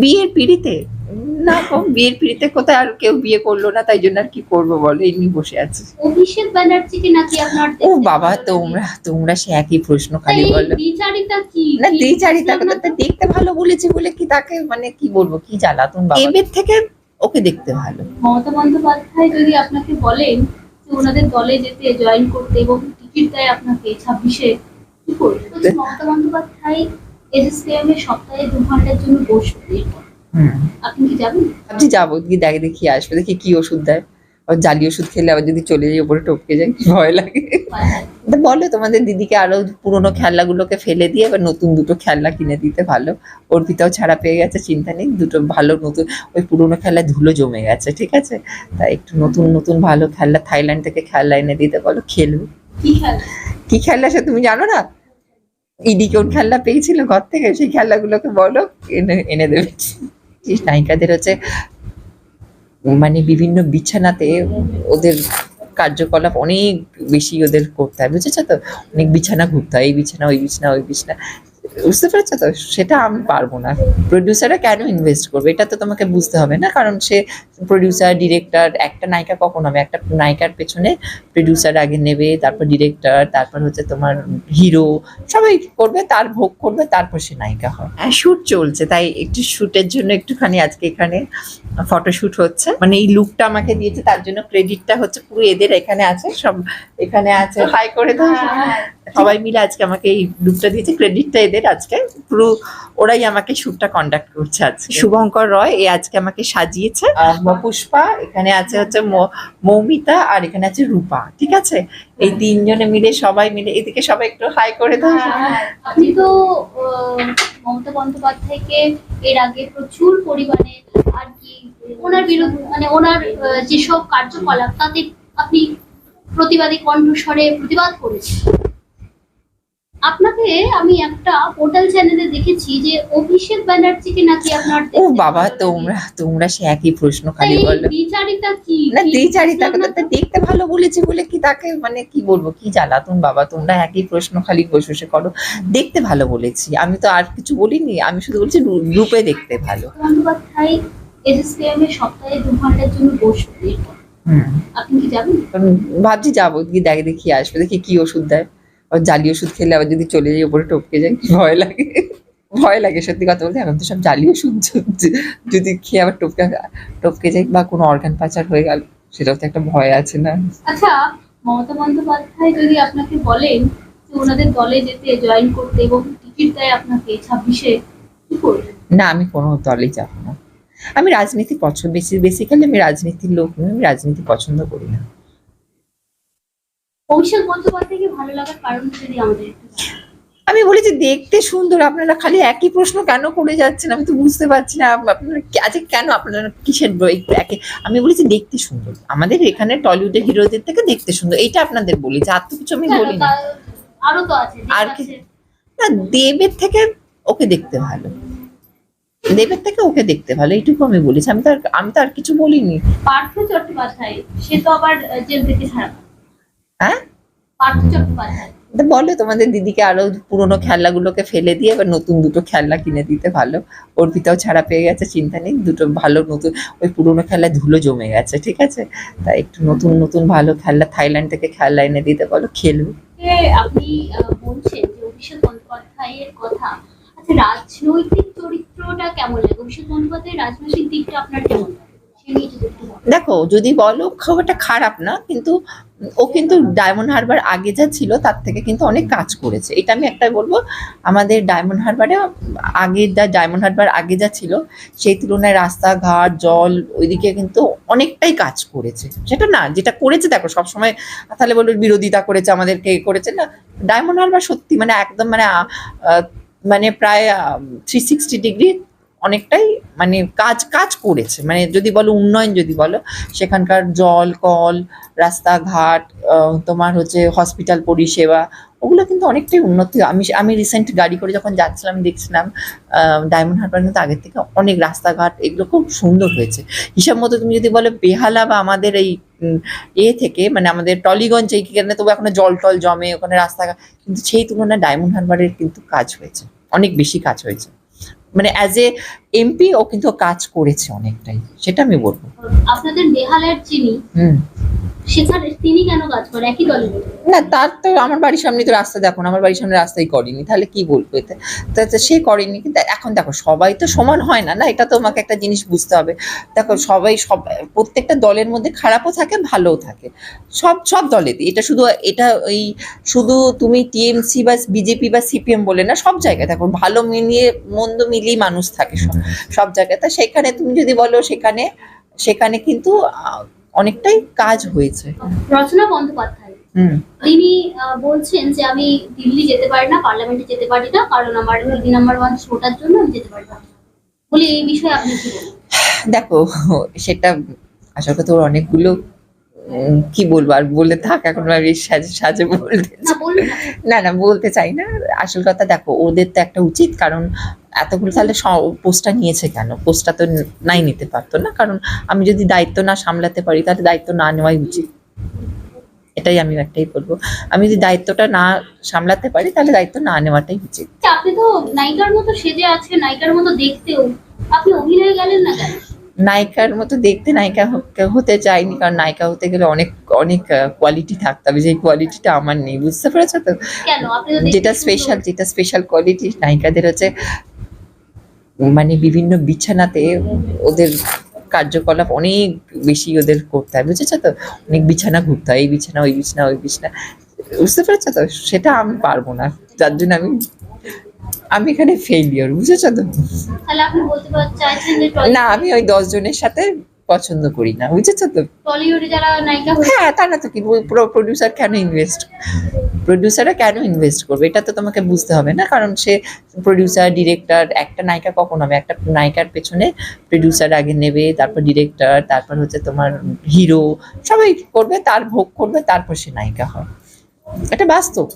বিয়ের পিড়িতে? না গো, বিয়ের পিড়িতে কোথায় আর কেউ বিয়ে করল না তাই জন্য আর কি করব বলো এমনি বসে আছি। অভিষেক ব্যানার্জিকে নাকি আপনার ও বাবা তোমরা তোমরা সে একই প্রশ্ন খালি বলো। দ্বিচারিতা কি? না দ্বিচারিতা কথা দেখতে ভালো বলেছি বলে কি তাকে মানে কি বলব কি জ্বালাতন বাবা। এবার থেকে ওকে দেখতে ভালো। মমতা বন্দ্যোপাধ্যায় যদি আপনাকে বলেন যে ওনাদের দলে যেতে জয়েন করতে এবং টিকিট দেয় আপনাকে ছাব্বিশে কি করবেন? মমতা বন্দ্যোপাধ্যায় এসএসকেএম সপ্তাহে দু ঘণ্টার জন্য বসবে আপনি কি যাবেন? ভাবছি যাব গিয়ে দেখে দেখি আসবে দেখি কি ওষুধ দেয়। আর জালি ওষুধ খেলে আবার যদি চলে যাই ওপরে টপকে যায় কি ভয় লাগে। তা বলো তোমাদের দিদিকে আরও পুরোনো খেলনাগুলোকে ফেলে দিয়ে এবার নতুন দুটো খেলনা কিনে দিতে ভালো। অর্পিতাও ছাড়া পেয়ে গেছে চিন্তা নেই দুটো ভালো নতুন ওই পুরোনো খেলায় ধুলো জমে গেছে ঠিক আছে? তা একটু নতুন নতুন ভালো খেলনা থাইল্যান্ড থেকে খেলনা এনে দিতে বলো খেলবে। কি খেলা কি খেলনা সে তুমি জানো না? ইডি কোন খেলনা পেয়েছিল ঘর থেকে, সেই খেলনাগুলোকে বলো, এনে এনে দেবে। নায়িকাদের হচ্ছে মানে বিভিন্ন বিছানাতে ওদের কার্যকলাপ অনেক বেশি ওদের করতে হয়, বুঝেছ তো? অনেক বিছানা ঘুরতে হয়, এই বিছানা, ওই বিছানা ওই বিছানা। বুঝতে পেরেছ তো? সেটা আমি পারব না। প্রডিউসাররা কেন ইনভেস্ট করবে? এটা তো তোমাকে বুঝতে হবে না? কারণ সে প্রডিউসার ডিরেক্টর একটা নায়িকা কখন হবে? একটা নায়িকার পেছনে প্রডিউসার আগে নেবে তারপর ডিরেক্টর তারপর হচ্ছে তোমার হিরো সবাই করবে তার ভোগ করবে তারপর সে নায়িকা হয় হ্যাঁ শুট চলছে। তাই একটু শুটের জন্য একটুখানি আজকে এখানে ফটোশুট হচ্ছে। মানে এই লুকটা আমাকে দিয়েছে তার জন্য ক্রেডিটটা হচ্ছে পুরো এদের এখানে আছে সব এখানে আছে। হাই করে দাও। সবাই মিলে আজকে আমাকে এই লুকটা দিয়েছে ক্রেডিটটা এদের আজকে পুরো ওরাই আমাকে শ্যুটটা কন্ডাক্ট করছে আজকে। শুভঙ্কর রয় এ আজকে আমাকে সাজিয়েছে। পুষ্পা এখানে আছে হচ্ছে ম- মৌমিতা আর এখানে আছে রূপা ঠিক আছে? এই তিনজনে মিলে সবাই মিলে এদিকে সবাই একটু হাই করে দাও। আপনি তো আহ, মমতা বন্দ্যোপাধ্যায়কে এর আগে প্রচুর পরিমাণে আর কি ওনার বিরুদ্ধে মানে ওনার যেসব কার্যকলাপ তাতে আপনি প্রতিবাদী কণ্ঠস্বরে প্রতিবাদ করেছেন। আপনাকে আমি একটা পোর্টাল চ্যানেলে দেখেছি যে অভিষেক ব্যানার্জিকে নাকি আপনার ও দেখতে বাবা ভালো তোমরা তোমরা সে একই প্রশ্ন খালি বলো। দ্বিচারিতা কি? না দ্বিচারিতা কথা দেখতে ভালো বলেছি বলে কি তাকে মানে কি বলব কি জ্বালাতন বাবা তোমরা একই প্রশ্ন খালি বসে করো। দেখতে ভালো বলেছি। আমি তো আর কিছু বলিনি আমি শুধু বলছি রূপে দেখতে ভালো। বন্দ্যোপাধ্যায় এসএসকেএম এর সপ্তাহে দু ঘণ্টার জন্য বসবে আপনি কি যাবেন? ভাবছি যাব গিয়ে দেখে দেখি আসবে দেখি কি ওষুধ দেয়। জালি ওষুধ খেলে আবার যদি চলে যাই ওপরে টপকে যায় কি ভয় লাগে। ভয় লাগে সত্যি কথা বলতে এখন তো সব জালি ওষুধ যদি- খেয়ে আবার টপকে টপকে যাই বা কোনো অর্গান পাচার হয়ে গেল সেটাও তো একটা ভয় আছে না? আচ্ছা মমতা বন্দ্যোপাধ্যায় যদি আপনাকে বলেন যে ওনাদের দলে যেতে জয়েন করতে এবং টিকিট দেয় আপনাকে ছাব্বিশে কি করবেন? না আমি কোনো দলেই যাব না। আমি রাজনীতি পছন্দ বেশি বেসিক্যালি আমি রাজনীতির লোক নই আমি রাজনীতি পছন্দ করি না। বন্দ্যোপাধ্যায়কে ভালো লাগার কারণ যদি আমাদের। আমি বলেছি দেখতে সুন্দর আপনারা খালি একই প্রশ্ন কেন করে যাচ্ছেন? আমি তো বুঝতে পারছি না আপনারা আজকে কেন আপনারা কিসের একে আমি বলেছি দেখতে সুন্দর। আমাদের এখানে টলিউডের হিরোদের থেকে দেখতে সুন্দর। এইটা আপনাদের বলেছি আর তো কিছু আমি বলি না আরও তো আছে আর কি? না দেবের থেকে ওকে দেখতে ভালো। দেবের থেকে ওকে দেখতে ভালো এইটুকু আমি বলেছি। আমি তো আর আমি তো আর কিছু বলিনি। পার্থ চট্টোপাধ্যায় সে তো আবার জেল থেকে ছাড়া। হ্যাঁ? তা বলো তোমাদের দিদিকে আরও পুরোনো খেলনাগুলোকে ফেলে দিয়ে এবার নতুন দুটো খেলনা কিনে দিতে ভালো। অর্পিতাও ছাড়া পেয়ে গেছে চিন্তা নেই দুটো ভালো নতুন ওই পুরোনো খেলায় ধুলো জমে গেছে ঠিক আছে? তাই একটু নতুন নতুন ভালো খেলনা থাইল্যান্ড থেকে খেলনা এনে দিতে বলো খেলবে আপনি বলছেন যে অভিষেক বন্দ্যোপাধ্যায়ের কথা। আচ্ছা রাজনৈতিক চরিত্রটা কেমন লাগে? অভিষেক বন্দ্যোপাধ্যায়ের রাজনৈতিক দিকটা আপনার কেমন লাগে? একটু। দেখো, যদি বলো খুব একটা খারাপ না, কিন্তু ও কিন্তু ডায়মন্ড হারবার আগে যা ছিল, তার থেকে কিন্তু অনেক কাজ করেছে এটা আমি একটাই বলব, আমাদের ডায়মন্ড হারবারে আগে যা ডায়মন্ড হারবার আগে যা ছিল, সেই তুলনায় রাস্তাঘাট, জল, ওইদিকে কিন্তু অনেকটাই কাজ করেছে সেটা না, যেটা করেছে দেখো, সবসময় তাহলে বলব বিরোধিতা করেছে, আমাদেরকে করেছে, না ডায়মন্ড হারবার সত্যি মানে একদম মানে মানে প্রায় থ্রি সিক্সটি ডিগ্রি অনেকটাই মানে কাজ কাজ করেছে। মানে যদি বলো উন্নয়ন যদি বলো, সেখানকার জল, কল, রাস্তাঘাট তোমার হচ্ছে হসপিটাল পরিষেবা, ওগুলো কিন্তু অনেকটাই উন্নতি। আমি আমি রিসেন্ট গাড়ি করে যখন যাচ্ছিলাম, দেখছিলাম ডায়মন্ড হারবার কিন্তু আগের থেকে অনেক রাস্তাঘাট, এগুলো খুব সুন্দর হয়েছে। হিসাব মতো তুমি যদি বলো বেহালা বা আমাদের এই এ থেকে মানে আমাদের টলিগঞ্জ এইখানে তবু এখনও জল টল জমে, ওখানে রাস্তাঘাট, কিন্তু সেই তুলনায় ডায়মন্ড হারবারের কিন্তু কাজ হয়েছে, অনেক বেশি কাজ হয়েছে। মানে অ্যাজ এ এমপি ও কিন্তু কাজ করেছে অনেকটাই সেটা আমি বলব। আপনাদের বেহালের চিনি হুম। তার তো আমার বাড়ির সামনে তো রাস্তা দেখো আমার বাড়ির সামনে করেনি, তাহলে বলব সে করেনি, কিন্তু এখন দেখো, সবাই তো সমান হয় না না? এটা একটা জিনিস বুঝতে হবে। দেখো, সবাই সব, প্রত্যেকটা দলের মধ্যে খারাপও থাকে, ভালোও থাকে। সব সব দলেরই। এটা শুধু, এটা ওই শুধু তুমি টিএমসি বা বিজেপি বা সিপিএম বলে না, সব জায়গায় দেখো, ভালো মিলিয়ে, মন্দ মিলিয়ে মানুষ থাকে সব সব জায়গায়। তা সেখানে তুমি যদি বলো, সেখানে সেখানে কিন্তু অনেকটাই কাজ হয়েছে। রচনা বন্দ্যোপাধ্যায়। তিনি বলছেন যে আমি দিল্লি যেতে পারি না পার্লামেন্টে যেতে পারি না কারণ আমার দিদি নাম্বার ওয়ান ভোটার জন্য আমি যেতে পারি না। বলে এই বিষয়ে আপনি কি দেখো সেটা আসল কথা ওর অনেকগুলো কি বলব আর বলে থাক এখন আমি সাজে সাজে বলতে না না বলতে চাই না। আসল কথা দেখো ওদের তো একটা উচিত কারণ এতগুলো তাহলে পোস্টটা নিয়েছে কেন? পোস্টটা তো নাই নিতে পারতো না। কারণ আমি যদি দায়িত্ব না সামলাতে পারি তাহলে দায়িত্ব না নেওয়াই উচিত। এটাই আমি একটাই বলব। আমি যদি দায়িত্বটা না সামলাতে পারি তাহলে দায়িত্ব না নেওয়াটাই উচিত। আচ্ছা, আপনি তো নায়িকার মতো সেজে আছেন নায়িকার মতো দেখতেও। আপনি অভিনয়ে গেলেন না কেন? নায়িকার মতো দেখতে নায়িকা হতে চাইনি কারণ নায়িকা হতে গেলে অনেক অনেক কোয়ালিটি থাকতে হবে। যেই কোয়ালিটিটা আমার নেই বুঝতে পেরেছ তো? যেটা স্পেশাল যেটা স্পেশাল কোয়ালিটি নায়িকাদের হচ্ছে মানে বিভিন্ন বিছানাতে ওদের কার্যকলাপ অনেক বেশি ওদের করতে হয়। বুঝেছ তো? অনেক বিছানা ঘুরতে হয় এই বিছানা ওই বিছানা ওই বিছানা। বুঝতে পেরেছ তো? সেটা আমি পারব না। যার জন্য আমি আমি এখানে ফেলিওর বুঝেছ তো? না আমি ওই দশ জনের সাথে পছন্দ করি না বুঝেছ তো? টলিউডে যারা নায়িকা হ্যাঁ তা না তো কি পুরো প্রডিউসার কেন ইনভেস্ট প্রডিউসাররা কেন ইনভেস্ট করবে? এটা তো তোমাকে বুঝতে হবে না কারণ সে প্রডিউসার ডিরেক্টর একটা নায়িকা কখন হবে? একটা নায়িকার পেছনে প্রডিউসার আগে নেবে তারপর ডিরেক্টর তারপর হচ্ছে তোমার হিরো সবাই করবে তার ভোগ করবে তারপর সে নায়িকা হয়। এটা বাস্তব।